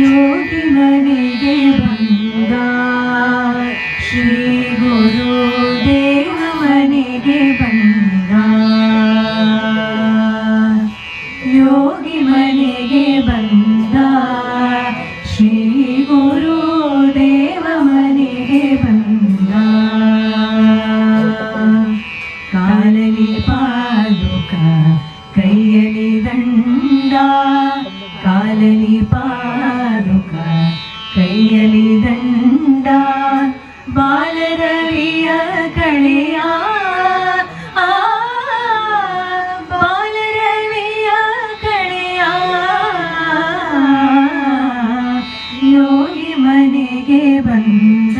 ಯೋಗಿ ಮನೆಗೆ ಬಂದ ಶ್ರೀ ಗುರು ಮನೆಗೆ ಬಂದ ಯೋಗಿ ಮನೆಗೆ ಬಂದ ಶ್ರೀ ಗುರು ದೇವ ಮನೆಗೆ ಬಂದ ಕಾಲಲಿ ಪಾಲುಕ ಕೈಯಲ್ಲಿ ದಂಡ ಕಾಲಲಿ ಪಾ കളിതണ്ടാൻ ബാലരവിയ കളിയാ ബാലരവിയ കളിയാ ಯೋಗಿ ಮನೆಗೆ ಬಂದ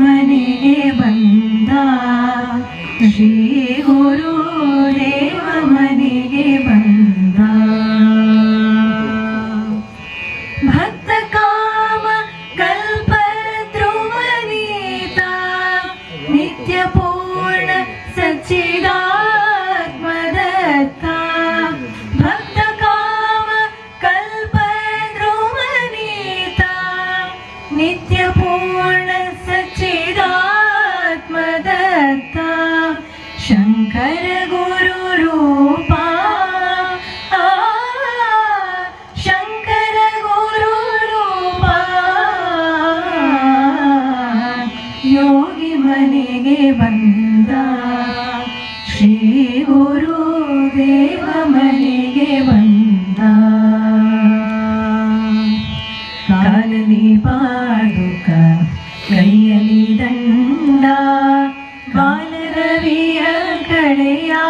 ಮನೆಗೆ ಬಂದ ಶ್ರೀ ಗುರು ದೇವ ಮನೆಗೆ ಬಂದ ಭಕ್ತ ಕಾಮ ಕಲ್ಪ ಧ್ರುವನೀತ ನಿತ್ಯ ಪೂರ್ಣ ಸಚ್ಚಿದಾತ್ಮದತ್ತ ಭಕ್ತ ಕಾಮ ಕಲ್ಪ ಧ್ರುವನೀತ ನಿತ್ಯ ಪೂರ್ಣ ശങ്കരഗുരുരൂപ ശങ്കരഗുരുരൂപ ಯೋಗಿ ಮನೆಗೆ ಬಂದ ಶ್ರೀ ಗುರು ದೇವ ಮನೆಗೆ ಬಂದ ಕಾಲಲಿ ಪಾಡುಕ ಕೈಯಲಿ